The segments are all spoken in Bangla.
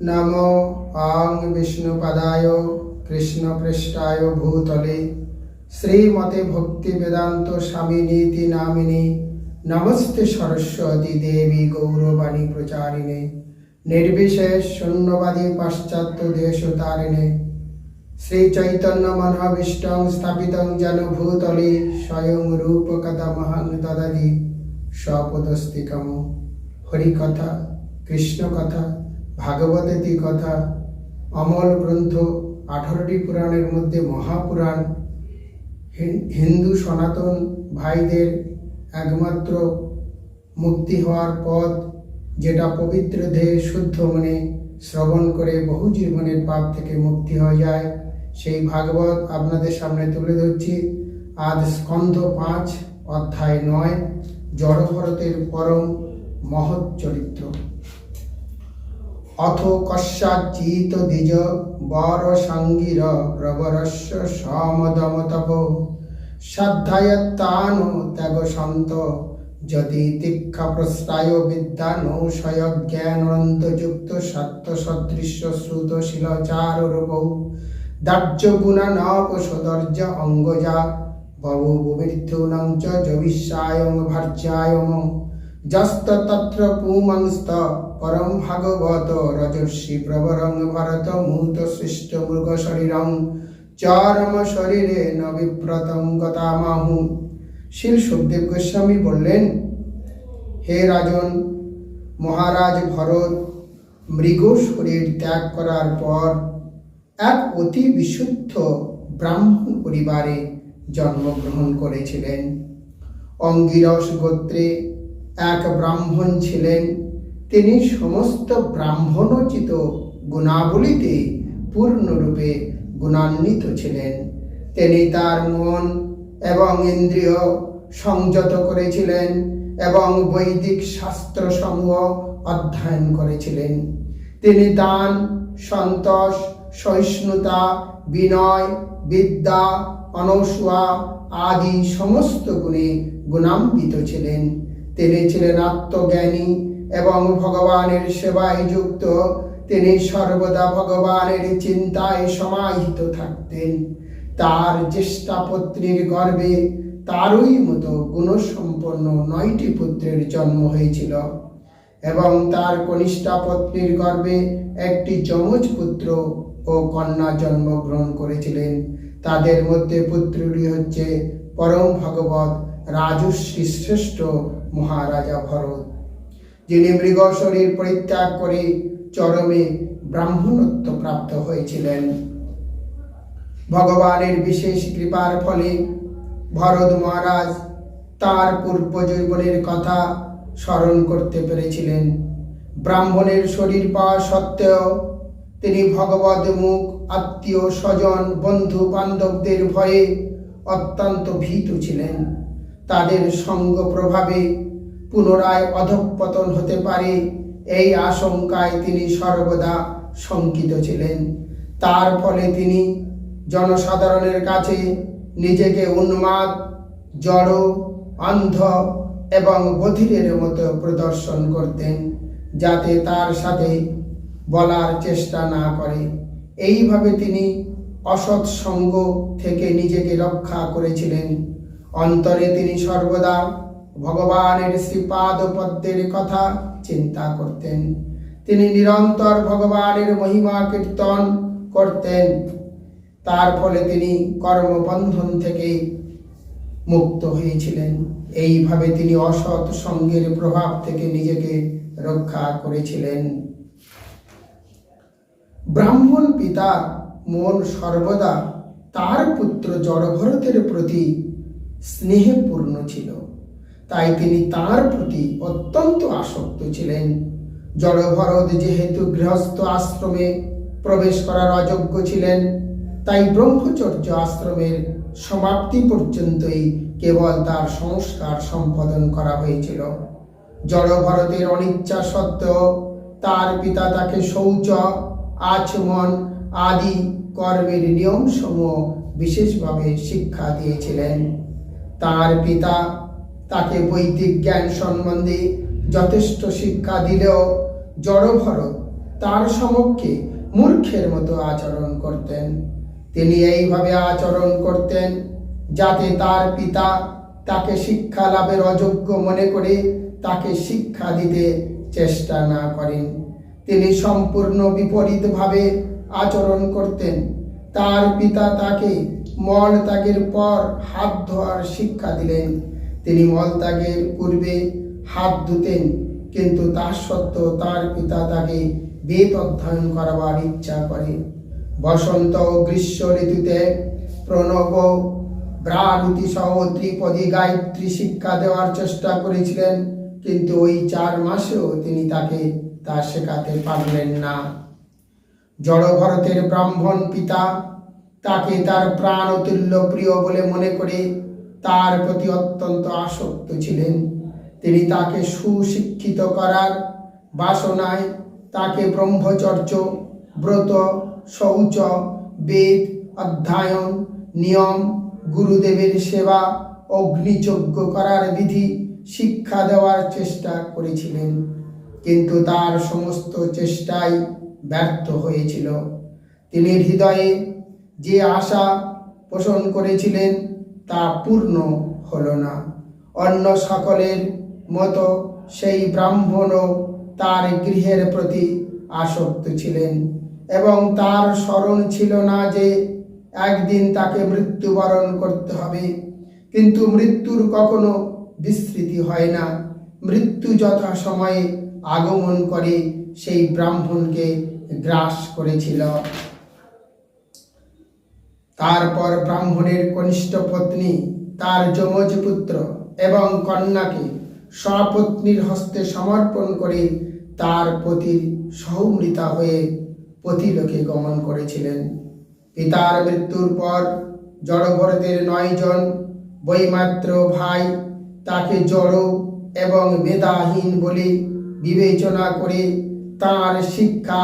নমো অং বিষ্ণুপদায় কৃষ্ণপৃষ্ঠায় ভূতলে শ্রীমতে ভক্তি বেদান্ত স্বামী নীতি নামিনী নমস্তে সরস্বতী দেবী গৌরবাণী প্রচারিণে নির্বিশেষ শূন্যবাদী পাশ্চাত্য দেশ তারিণে শ্রী চৈতন্য মনোভীষ্টং স্থাপিতং যেন ভূতলে স্বয়ং রূপ কথা মহান দদাদি স্বপদস্তিকম হরিকথা কৃষ্ণ কথা ভাগবতী কথা? অমল গ্রন্থ আঠারোটি পুরাণের মধ্যে মহাপুরাণ। হিন্দু সনাতন ভাইদের একমাত্র মুক্তি হওয়ার পথ, যেটা পবিত্র দেহে শুদ্ধ মনে শ্রবণ করে বহু জীবনের পাপ থেকে মুক্তি হয়ে যায়, সেই ভাগবত আপনাদের সামনে তুলে ধরছি। আজ স্কন্ধ পাঁচ, অধ্যায় নয়, জড়ভরতের পরম মহৎ চরিত্র। অথ কস্যাচিত দ্বিজ বর সঙ্গীর প্রবরস্য সমদমতপ। সাধ্যায়ত্তান ত্যাগ সন্ত, যদি তীক্ষা প্রস্তায় বিদ্যা নৌশয় জ্ঞানন্ত যুক্ত সত্য সদৃশ্য শ্রুত শিলচার রূপ। দার্য গুণা নব সদর্য অঙ্গজা বহু মৃত্যুনং চ জবিষ্যায়ং ভার্যায়ং যস্ত তত্র পুমংস্ত পরম ভাগবত রজস্বী প্রবরং ভরত মূত সৃষ্ট মৃগ শরীরং। চরম শরীরে ন বিপ্রতং গতামাহু। শিল সুখদেব গোস্বামী বললেন, হে রাজন, মহারাজ ভরত, মৃগ শরীর ত্যাগ করার পর এক অতি বিশুদ্ধ ব্রাহ্মণ পরিবারে জন্মগ্রহণ করেছিলেন। অঙ্গিরস গোত্রে এক ব্রাহ্মণ ছিলেন। তিনি সমস্ত ব্রাহ্মণোচিত গুণাবলীতে পূর্ণরূপে গুণান্বিত ছিলেন। তিনি তার মন এবং ইন্দ্রিয় সংযত করেছিলেন এবং বৈদিক শাস্ত্রসমূহ অধ্যয়ন করেছিলেন। তিনি দান, সন্তোষ, সহিষ্ণুতা, বিনয়, বিদ্যা অনসুয়া আদি সমস্ত গুণে গুণান্বিত ছিলেন। তিনি ছিলেন আত্মজ্ঞানী এবং ভগবানের সেবায় যুক্ত, তিনি সর্বদা ভগবানের চিন্তায় সমাহিত থাকতেন। তার জ্যেষ্ঠা পত্নীর গর্ভে তারই মতো গুণসম্পন্ন নয়টি পুত্রের জন্ম হয়েছিল এবং তার কনিষ্ঠা পত্নীর গর্ভে একটি যমজ পুত্র ও কন্যা জন্মগ্রহণ করেছিলেন। তাদের মধ্যে পুত্রটি হচ্ছে পরম ভগবত রাজশ্রী শ্রেষ্ঠ মহারাজা ভরত। যিনি মৃগ শরীর পরিত্যাগ করে চরমে ব্রাহ্মণত্ব প্রাপ্ত হয়েছিলেন। ভগবানের বিশেষ কৃপার ফলে ভরত মহারাজ তার পূর্ব জীবনের কথা স্মরণ করতে পেরেছিলেন। ব্রাহ্মণের শরীর পাওয়া সত্ত্বেও তিনি ভগবত মুখ, আত্মীয়, স্বজন, বন্ধু, বান্ধবদের ভয়ে অত্যন্ত ভীত ছিলেন। তাদের সঙ্গ প্রভাবে পুনরায় অধঃপতন হতে পারে, এই আশঙ্কায় তিনি সর্বদা শঙ্কিত ছিলেন। তার ফলে তিনি জনসাধারণের কাছে নিজেকে উন্মাদ, জড়, অন্ধ এবং বধিরের মতো প্রদর্শন করতেন, যাতে তার সাথে বলার চেষ্টা না করে। এইভাবে তিনি অসৎ সঙ্গ থেকে নিজেকে রক্ষা করেছিলেন। অন্তরে তিনি সর্বদা ভগবানের শ্রীপাদ পদ্মের কথা চিন্তা করতেন। তিনি নিরন্তর ভগবানের মহিমা কীর্তন করতেন। তার ফলে তিনি কর্মবন্ধন থেকে মুক্ত হয়েছিলেন। এইভাবে তিনি অসৎ সঙ্গের প্রভাব থেকে নিজেকে রক্ষা করেছিলেন। ব্রাহ্মণ পিতা মন সর্বদা তার পুত্র জড়ভরতের প্রতি স্নেহে পূর্ণ ছিল। তাই তিনি তার প্রতি অত্যন্ত আসক্ত ছিলেন। জড়ভরত যেহেতু গৃহস্থ আশ্রমে প্রবেশ করার অযোগ্য ছিলেন, তাই ব্রহ্মচর্য আশ্রমের সমাপ্তি পর্যন্তই কেবল তার সংস্কার সম্পাদন করা হয়েছিল। জড়ভরতের অনিচ্ছা সত্ত্বেও তার পিতা তাকে শৌচ, আচমন আদি কর্মের নিয়মসমূহ বিশেষভাবে শিক্ষা দিয়েছিলেন। তার পিতা তাকে বৈদিক জ্ঞান সম্বন্ধে যথেষ্ট শিক্ষা দিলেও জড়ভরত তার সমক্ষে মূর্খের মতো আচরণ করতেন। তিনি এইভাবে আচরণ করতেন যাতে তার পিতা তাকে শিক্ষা লাভের অযোগ্য মনে করে তাকে শিক্ষা দিতে চেষ্টা না করেন। তিনি সম্পূর্ণ বিপরীতভাবে আচরণ করতেন। তার পিতা তাকে মল ত্যাগের পর হাত ধোয়ার শিক্ষা দিলেন। তিনি মল ত্যাগের পূর্বে হাত ধুতেন, কিন্তু তার সত্ত্বেও তার পিতা তাকে বেদ অধ্যয়ন করাবার ইচ্ছা করে। বসন্ত ও গ্রীষ্ম ঋতুতে প্রণব ব্রাহ্মী সহ ত্রিপদী গায়ত্রী শিক্ষা দেওয়ার চেষ্টা করেছিলেন, কিন্তু ওই চার মাসেও তিনি তাকে তা শেখাতে পারলেন না। জড়ভরতের ব্রাহ্মণ পিতা তাকে তার প্রাণ অতুল্য প্রিয় বলে মনে করে তার প্রতি অত্যন্ত আসক্ত ছিলেন। তিনি তাকে সুশিক্ষিত করার বাসনায় তাকে ব্রহ্মচর্য, ব্রত, শৌচ, বেদ, অধ্যয়ন, নিয়ম, গুরুদেবের সেবা, অগ্নিযজ্ঞ করার বিধি শিক্ষা দেওয়ার চেষ্টা করেছিলেন। কিন্তু তার সমস্ত চেষ্টাই ব্যর্থ হয়েছিল। তিনি হৃদয়ে যে আশা পোষণ করেছিলেন তা পূর্ণ হলো না। অন্য সকলের মতো সেই ব্রাহ্মণও তার গৃহের প্রতি আসক্ত ছিলেন এবং তার স্মরণ ছিল না যে একদিন তাকে মৃত্যুবরণ করতে হবে। কিন্তু মৃত্যুর কখনো বিস্মৃতি হয় না। মৃত্যু যথা সময়ে আগমন করে সেই ব্রাহ্মণকে গ্রাস করেছিল। তারপর ব্রাহ্মণের কনিষ্ঠ পত্নী, তার যমজ পুত্র এবং কন্যাকে স্বপত্নীর হস্তে সমর্পণ করে তার পতির সহমৃতা হয়ে পতিলোকে গমন করেছিলেন। পিতার মৃত্যুর পর জড়ভরতের নয়জন বৈমাত্র ভাই, তাকে জড় এবং মেধাহীন বলে বিবেচনা করে তার শিক্ষা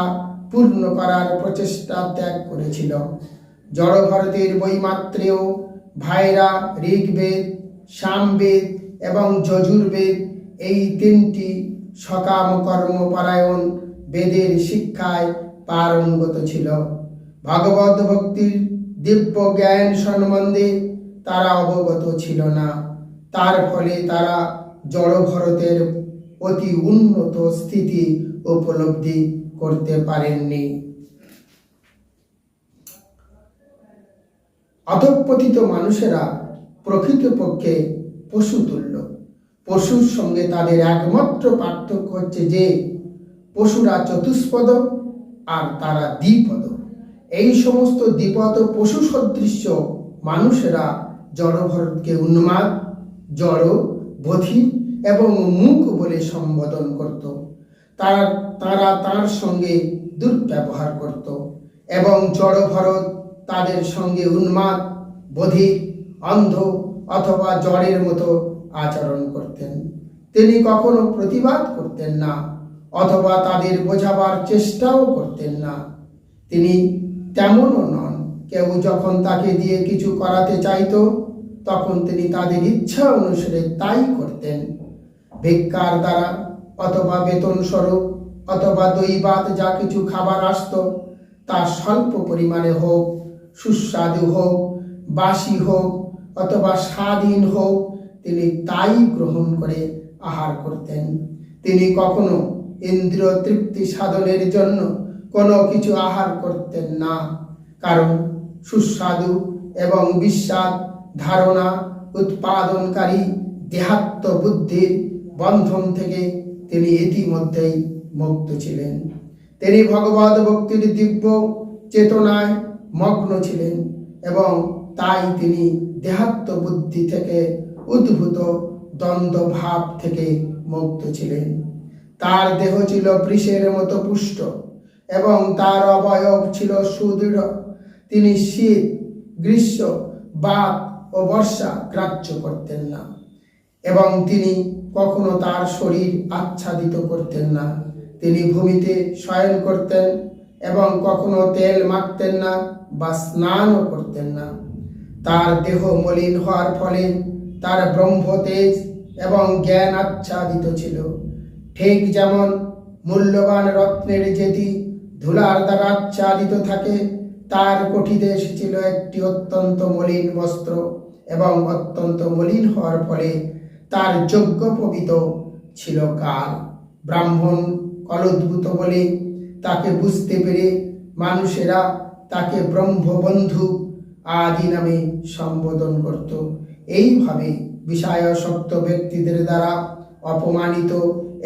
পূর্ণ করার প্রচেষ্টা ত্যাগ করেছিল। জড়ভরতের বৈমাত্রেয় ভাইরা ঋগ্বেদ, সামবেদ এবং যজুর্বেদ এই তিনটি সকাম কর্মপরায়ণ বেদের শিক্ষায় পারঙ্গত ছিল। ভগবত ভক্তির দিব্য জ্ঞান সম্বন্ধে তারা অবগত ছিল না। তার ফলে তারা জড়ভরতের অতি উন্নত স্থিতি উপলব্ধি করতে পারেননি। অধঃপতিত মানুষেরা প্রকৃতপক্ষে পশু তুল্য। পশুর সঙ্গে তাদের একমাত্র পার্থক্য হচ্ছে যে, পশুরা চতুষ্পদ আর তারা দ্বিপদ। এই সমস্ত দ্বিপদ পশু সদৃশ্য মানুষেরা জড়ভরতকে উন্মাদ, জড়, বধির এবং মুখ বলে সম্বোধন করত। তারা তারা তার সঙ্গে দুর্ব্যবহার করত এবং জড়ভরত তাদের সঙ্গে উন্মাদ বধির অন্ধ অথবা জ্বরের মতো আচরণ করতেন। তিনি কখনো প্রতিবাদ করতেন না অথবা তাদের বোঝাবার চেষ্টাও করতেন না। তিনি তেমনও নন। কেউ যখন তাকে দিয়ে কিছু করাতে চাইতো, তখন তিনি তাদের ইচ্ছা অনুসারে তাই করতেন। ভিক্ষার দ্বারা অথবা বেতন স্বরূপ অথবা দৈবাত যা কিছু খাবার আসতো, তা স্বল্প পরিমাণে হোক সুস্বাদু হোক, বাসি হোক অথবা স্বাধীন হোক, তিনি তাই গ্রহণ করে আহার করতেন। তিনি কখনো ইন্দ্রিয় তৃপ্তি সাধনের জন্য কোনো কিছু আহার করতেন না। কারণ সুস্বাদু এবং বিশ্বাস ধারণা উৎপাদনকারী দেহাত্ম বুদ্ধির বন্ধন থেকে তিনি ইতিমধ্যেই মুক্ত ছিলেন। তিনি ভগবত ভক্তির দিব্য চেতনায় মগ্ন ছিলেন এবং তাই তিনি দেহাত্ম বুদ্ধি থেকে উদ্ভূত দ্বন্দ্ব ভাব থেকে মুক্ত ছিলেন। তার দেহ ছিল বৃষের মতো পুষ্ট এবং তার অবয়ব ছিল সুদৃঢ়। তিনি শীত, গ্রীষ্ম, বাত ও বর্ষা গ্রাহ্য করতেন না এবং তিনি কখনো তার শরীর আচ্ছাদিত করতেন না। তিনি ভূমিতে শয়ন করতেন এবং কখনো তেল মাখতেন না বা স্নানও করতেন না। তার দেহ মলিন হওয়ার ফলে তার ব্রহ্ম তেজ এবং জ্ঞান আচ্ছাদিত ছিল। ঠিক যেমন মূল্যবান রত্নের যেটি ধুলার দ্বারা আচ্ছাদিত থাকে, তার কঠিতে এসেছিল একটি অত্যন্ত মলিন বস্ত্র এবং অত্যন্ত মলিন হওয়ার ফলে তার যোগ্য পবিত ছিল কাল। ব্রাহ্মণ কলোদ্ভূত বলে তাকে বুঝতে পেরে মানুষেরা তাকে ব্রহ্মবন্ধু আদি নামে সম্বোধন করত। এইভাবে বিষয়াসক্ত ব্যক্তিদের দ্বারা অপমানিত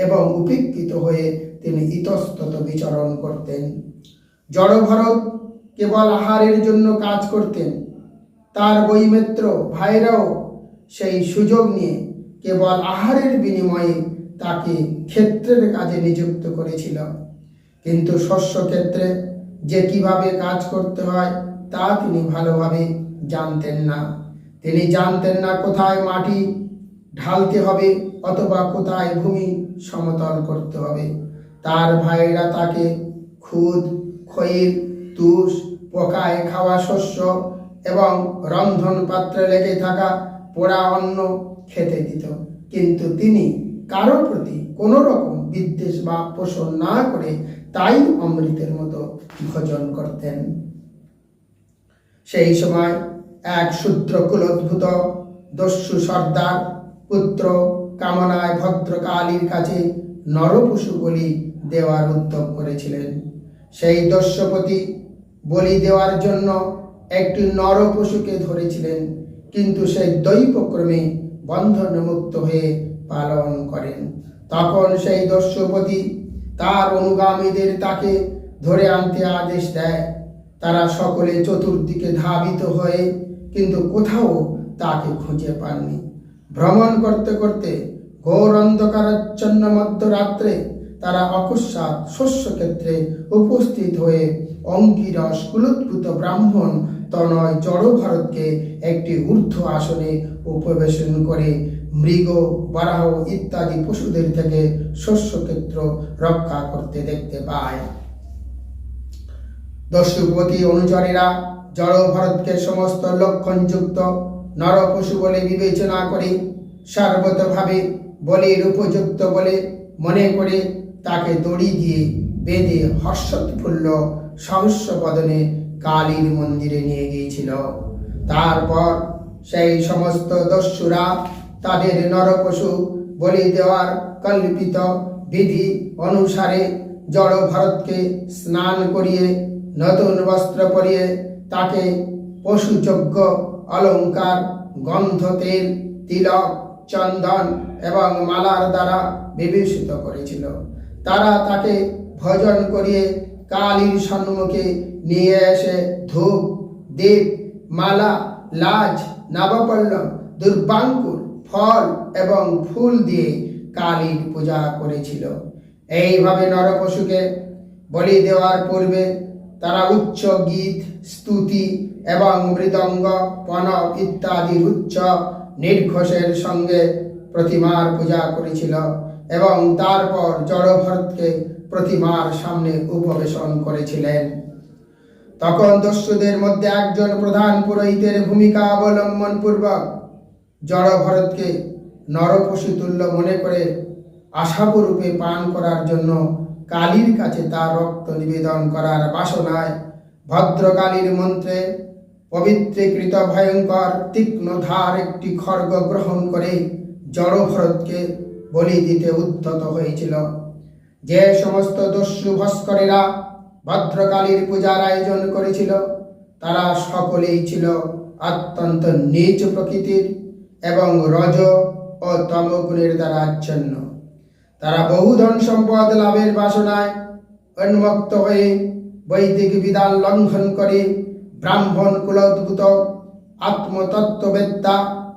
এবং উপেক্ষিত হয়ে তিনি ইতস্তত বিচরণ করতেন। জড়ভরত কেবল আহারের জন্য কাজ করতেন। তার বৈমিত্র ভাইরাও সেই সুযোগ নিয়ে কেবল আহারের বিনিময়ে তাকে ক্ষেত্রের কাজে নিযুক্ত করেছিল। কিন্তু শস্য ক্ষেত্রে যে কীভাবে কাজ করতে হয়, তা তিনি ভালোভাবে জানতেন না। তিনি জানতেন না কোথায় মাটি ঢালতে হবে অথবা কোথায় ভূমি সমতল করতে হবে। তার ভাইয়েরা তাকে খুদ, খৈর, তুষ, পোকায় খাওয়া শস্য এবং রন্ধন পাত্রে লেগে থাকা পোড়া অন্ন খেতে দিত। কিন্তু তিনি কারও প্রতি কোনো রকম বিদ্বেষ বা পোষণ না করে তাই অমৃতের মতো ভোজন করতেন। সেই সময় এক শূদ্র কুলোদ্ভূত দস্যু সর্দার পুত্র কামনায় ভদ্রকালীর কাছে নরপশু বলি দেওয়ার উদ্যোগ করেছিলেন। সেই দস্যপতি বলি দেওয়ার জন্য একটি নরপশুকে ধরেছিলেন, কিন্তু সেই দৈবক্রমে বন্ধনমুক্ত হয়ে পালন করেন। তখন সেই দস্যুপতি তার অনুগামীদের তাকে ধরে আনতে আদেশ দেয়। তারা সকলে চতুর্দিকে ধাবিত হয়ে কিন্তু কোথাও তাকে খুঁজে পাননি। ভ্রমণ করতে করতে ঘোর অন্ধকারাচ্ছন্ন মধ্যরাত্রে তারা অকস্মাৎ শস্যক্ষেত্রে উপস্থিত হয়ে অঙ্গিরস কুলোদ্ভূত ব্রাহ্মণ তনয় জড় ভারতকে একটি ঊর্ধ্ব আসনে উপবেশন করে মৃগ, বারাহ ইত্যাদি পশুদের থেকে শস্যক্ষেত্র রক্ষা করতে দেখতে পায়। দস্যুপতি অনুচরেরা জড় ভারতকে সমস্ত লক্ষণযুক্ত নর পশু বলে বিবেচনা করে সর্বতভাবে বলির উপযুক্ত বলে মনে করে তাকে দড়ি দিয়ে বেঁধে হর্ষোৎফুল্ল সহস্র বদনে কালীর মন্দিরে নিয়ে গিয়েছিল। তারপর সেই সমস্ত দস্যুরা তাদের নরপশু বলি দেওয়ার কল্পিত বিধি অনুসারে জড় ভারতকে স্নান করিয়ে, নতুন বস্ত্র পরিয়ে, তাকে পশুযজ্ঞ, অলঙ্কার, গন্ধ, তেল, তিলক, চন্দন এবং মালার দ্বারা বিভূষিত করেছিল। তারা তাকে ভজন করিয়ে কালীর সম্মুখে নিয়ে এসে ধূপ, দীপ, মালা, লাজ, নবপল্লব, দুর্বাঙ্কুর ফল এবং ফুল দিয়ে কালীর পূজা করেছিল। এইভাবে নরপশুকে বলি দেওয়ার পূর্বে তারা উচ্চ গীত, স্তুতি এবং মৃদঙ্গ পনব ইত্যাদির উচ্চ নির্ঘোষের সঙ্গে প্রতিমার পূজা করেছিল এবং তারপর জড়ভরতকে প্রতিমার সামনে উপবেশন করেছিলেন। তখন দস্যুদের মধ্যে একজন প্রধান পুরোহিতের ভূমিকা অবলম্বন পূর্বক জড়ভরতকে নরপশু তুল্য মনে করে আশাবরূপে পান করার জন্য কালীর কাছে তার রক্ত নিবেদন করার বাসনায় ভদ্রকালীর মন্ত্রে পবিত্রীকৃত ভয়ঙ্কর তীক্ষ্ণ ধার একটি খড়গ গ্রহণ করে জড়ভরতকে বলি দিতে উদ্ধত হয়েছিল। যে সমস্ত দস্যু ভাস্করেরা ভদ্রকালীর পূজার আয়োজন করেছিল, তারা সকলেই ছিল অত্যন্ত নিচ প্রকৃতির এবং রজ ও তমগুণের দ্বারা আচ্ছন্ন। তারা বহু ধন সম্পদ লাভের বাসনায় উন্মুক্ত হয়ে বৈদিক বিধান লঙ্ঘন করে ব্রাহ্মণ কুলোদ্ভূত, আত্মতত্ত্ববেত্তা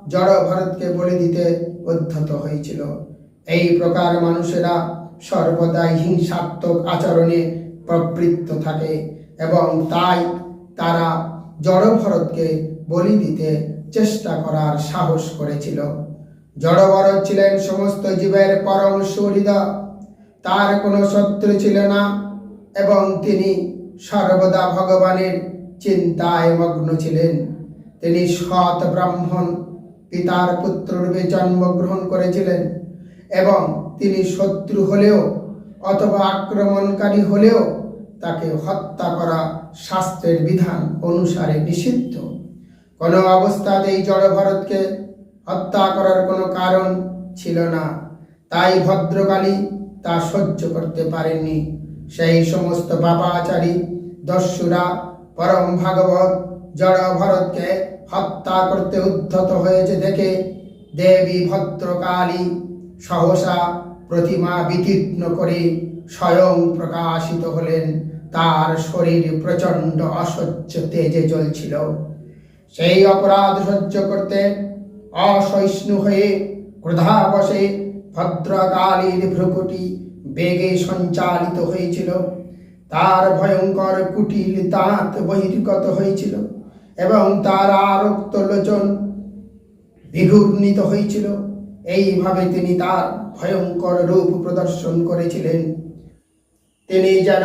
জড় ভারতকে বলে দিতে উদ্ধত হয়েছিল। এই প্রকার মানুষেরা সর্বদাই হিংসাত্মক আচরণে প্রবৃত্ত থাকে এবং তাই তারা জড় ভরতকে বলি দিতে চেষ্টা করার সাহস করেছিল। জড়ভরত ছিলেন সমস্ত জীবের পরম সুহৃদা। তার কোনো শত্রু ছিল না এবং তিনি সর্বদা ভগবানের চিন্তায় মগ্ন ছিলেন। তিনি সৎ ব্রাহ্মণ, পিতার পুত্ররূপে জন্মগ্রহণ করেছিলেন এবং তিনি শত্রু হলেও অথবা আক্রমণকারী হলেও তাকে হত্যা করা শাস্ত্রের বিধান অনুসারে নিষিদ্ধ। কোনো অবস্থাতেই জড় ভরতকে হত্যা করার কোনো কারণ ছিল না। তাই ভদ্রকালী তা সহ্য করতে পারেননি। সেই সমস্ত পাপাচারী দস্যুরা পরম ভাগবত জড় ভরতকে হত্যা করতে উদ্ধত হয়েছে দেখে দেবী ভদ্রকালী সহসা প্রতিমা বিতীর্ণ করে স্বয়ং প্রকাশিত হলেন। তার শরীর প্রচণ্ড অসহ্য তেজে জ্বলছিল। সেই অপরাধ সহ্য করতে অসহিষ্ণু হয়ে ক্রোধাবশে ভদ্রকালীর ভ্রুকুটি বেগে সঞ্চালিত হয়েছিল। তার ভয়ঙ্কর কুটিল দাঁত বহির্গত হয়েছিল এবং তার আরক্ত লোচন বিঘূর্ণিত হয়েছিল। এইভাবে তিনি তার ভয়ঙ্কর রূপ প্রদর্শন করেছিলেন। তিনি যেন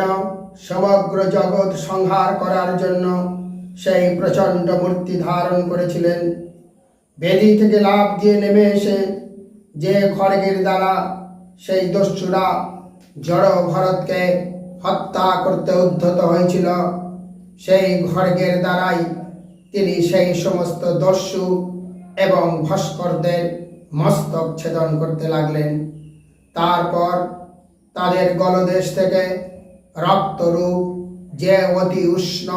সমগ্র জগৎ সংহার করার জন্য সেই প্রচণ্ড মূর্তি ধারণ করেছিলেন। বেদি থেকে লাভ দিয়ে নেমে এসে যে খড়গের দ্বারা সেই দস্যুরা জড় ভরতকে হত্যা করতে উদ্ধত হয়েছিল, সেই খড়গের দ্বারাই তিনি সেই সমস্ত দস্যু এবং ভাস্করদের মস্তক ছেদন করতে লাগলেন। তারপর তাদের গলদেশ থেকে রক্তরূপ যে অতি উষ্ণ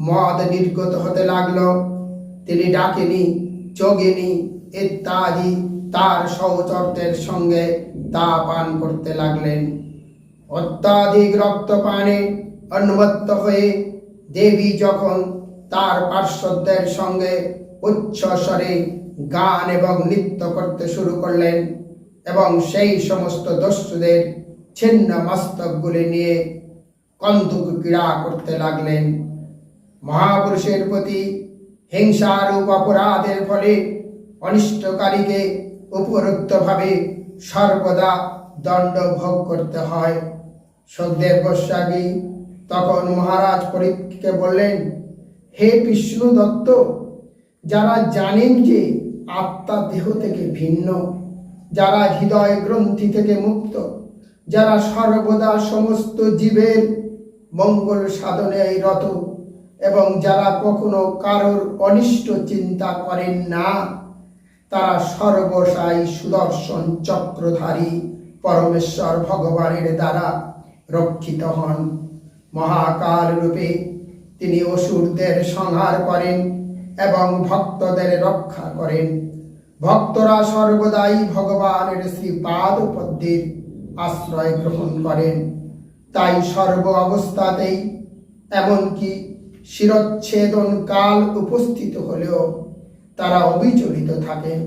মদ নির্গত হতে লাগল। তিনি ডাকেনি যোগিনী ইত্যাদি। তার সহচর্তের সঙ্গে তা পান করতে লাগলেন। অত্যাধিক রক্তপানে অনুমত্ত হয়ে দেবী যখন তার পার্শ্বদের সঙ্গে উচ্চ স্বরে গান এবং নৃত্য করতে শুরু করলেন এবং সেই সমস্ত দস্যুদের ছিন্ন মস্তকগুলি নিয়ে কন্দুক ক্রীড়া করতে লাগলেন। মহাপুরুষের প্রতি হিংসারূপ অপরাধের ফলে অনিষ্টকারীকে উপরোক্তভাবে সর্বদা দণ্ড ভোগ করতে হয়। সখদেব গোস্বামী তখন মহারাজ পরীক্ষকে বললেন, হে বিষ্ণু দত্ত, যারা জানেন যে আত্মা দেহ থেকে ভিন্ন, যারা হৃদয় গ্রন্থি থেকে মুক্ত, যারা সর্বদা সমস্ত জীবের মঙ্গল সাধনে রত এবং যারা কখনো কারোর অনিষ্ট চিন্তা করেন না, তারা সর্বসাই সুদর্শন চক্রধারী পরমেশ্বর ভগবানের দ্বারা রক্ষিত হন। মহাকাল রূপে তিনি অসুরদের সংহার করেন এবং ভক্তদের রক্ষা করেন। ভক্তরা সর্বদাই ভগবানের শ্রীপাদ পদ্মের আশ্রয় গ্রহণ করেন। তাই সর্ব অবস্থাতেই এমনকি শিরচ্ছেদন কাল উপস্থিত হলেও তারা অবিচলিত থাকেন।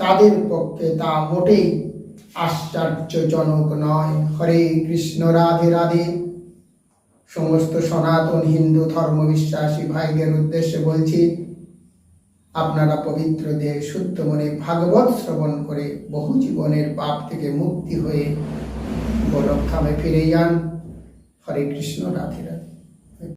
তাদের পক্ষে তা মোটেই আশ্চর্যজনক নয়। হরে কৃষ্ণ, রাধে রাধে। সমস্ত সনাতন হিন্দু ধর্ম বিশ্বাসী ভাইদের উদ্দেশ্যে বলছি, আপনারা পবিত্র দেহ শুদ্ধ মনে ভাগবত শ্রবণ করে বহু জীবনের পাপ থেকে মুক্তি হয়ে গোরক্ষামে ফিরে যান। হরে কৃষ্ণ, রাধে রাধে।